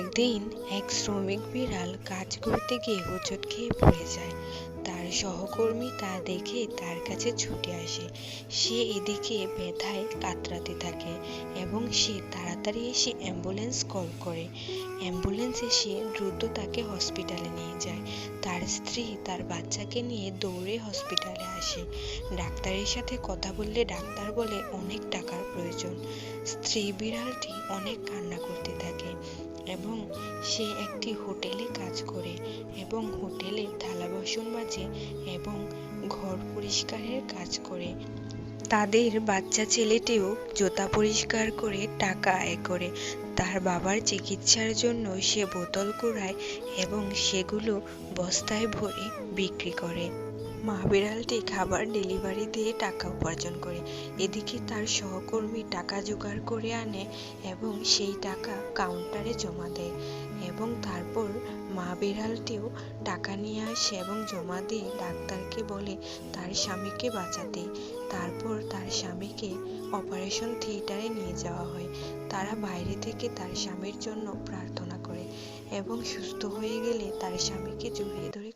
একদিন এক শ্রমিক বিড়াল কাজ করতে গিয়ে হোঁচট খেয়ে পড়ে যায়। তার সহকর্মী তা দেখে তার কাছে ছুটে আসে। সে এদিকে ব্যথায় কাতরাতে থাকে এবং সে তাড়াতাড়ি এসে অ্যাম্বুলেন্স কল করে। অ্যাম্বুলেন্স এসে দ্রুত তাকে হসপিটালে নিয়ে যায়। তার স্ত্রী তার বাচ্চাকে নিয়ে দৌড়ে হসপিটালে আসে। ডাক্তারের সাথে কথা বললে ডাক্তার বলে, অনেক টাকার প্রয়োজন। স্ত্রী বিড়ালটি অনেক কান্না করতে থাকে। এবং সে একটি হোটেলে কাজ করে এবং হোটেলে থালা বাসন মাজে এবং ঘর পরিষ্কারের কাজ করে। তাদের বাচ্চা ছেলেটিও জুতা পরিষ্কার করে টাকা আয় করে। তার বাবার চিকিৎসার জন্য সে বোতল কুড়ায় এবং সেগুলো বস্তায় ভরে বিক্রি করে। মা বিড়ালটি খাবার ডেলিভারি দিয়ে টাকা উপার্জন করে। এদিকে তার সহকর্মী টাকা জোগাড় করে আনে এবং সেই টাকা কাউন্টারে জমা দেয় এবং তারপর মা বিড়ালটিও টাকা নিয়ে আসে এবং জমা দিয়ে ডাক্তারকে বলে তার স্বামীকে বাঁচাতে। তারপর তার স্বামীকে অপারেশন থিয়েটারে নিয়ে যাওয়া হয়। তারা বাইরে থেকে তার স্বামীর জন্য প্রার্থনা করে এবং সুস্থ হয়ে গেলে তার স্বামীকে জড়িয়ে ধরে